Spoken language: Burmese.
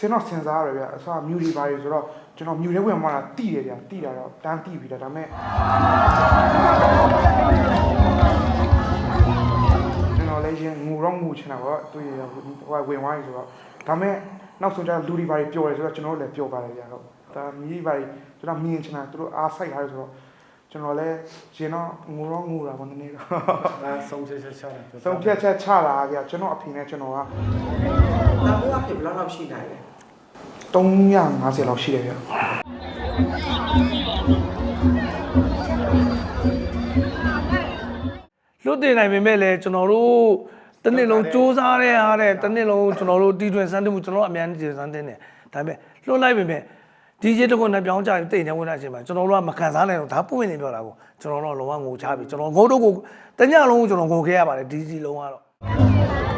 စင်တော့စင်စားရတယ်ဗျအစားမြူဒီပါရီဆိုတော့ကျွန်တော်မြူထဲဝင်မှာတိတယ်ဗျတိတာတော့တန်းတိပြီဒါပေမဲ့ကျွန်တော်လည်းရင်ငူတော့ငူချင်တာပေါ့သူရဟိုဝင်သွားပြီဆိုတော့ဒါပေမဲ့နောက်ဆုံးကျလူဒီပါရီပျော်တယ်ဆိုတော့ကျွန်တော်တို့လည်းပျော်ပါတယ်ဗျဟုတ်ဒါမြူဒီပါရီကျွန်တော်မြင်ချင်တာသူတို့အားဆိုင်ထားတယ်ဆိုတော့ကျွန်တော်လည်းရင်တော့ငူတော့ငူတာပေါ့နည်းနည်းတော့ဒါဆုံးဖြတ်ချက်ချတာပြောဆုံးဖြတ်ချက်ချလာဗျကျွန်တော်အဖေနဲ့ကျွန်တော်က ဒါမို့အဖြစ်ဘယ်လောက်လောက်ရှိနိုင်လဲ350လောက်ရှိတယ်ဗျလွတ်တင်နိုင်ပေမဲ့လည်းကျွန်တော်တို့တစ်နှစ်လုံးစူးစမ်းတဲ့အားတဲ့တစ်နှစ်လုံးကျွန်တော်တို့တီထွင်စမ်းတင်မှုကျွန်တော်တို့အများကြီးစမ်းတင်တယ်ဒါပေမဲ့လွတ်လိုက်ပေမဲ့ဒီကျေတကွနဲ့ပြောင်းကြရင်တိတ်နေဝင်လာခြင်းမှာကျွန်တော်တို့ကမခံစားနိုင်တော့ဒါပွင့်နေပြောတာကိုကျွန်တော်တို့လုံးဝငိုချပြီကျွန်တော်ငိုတော့ကိုတညလုံးကျွန်တော်ငိုခဲ့ရပါတယ်ဒီကြီးလုံးကတော့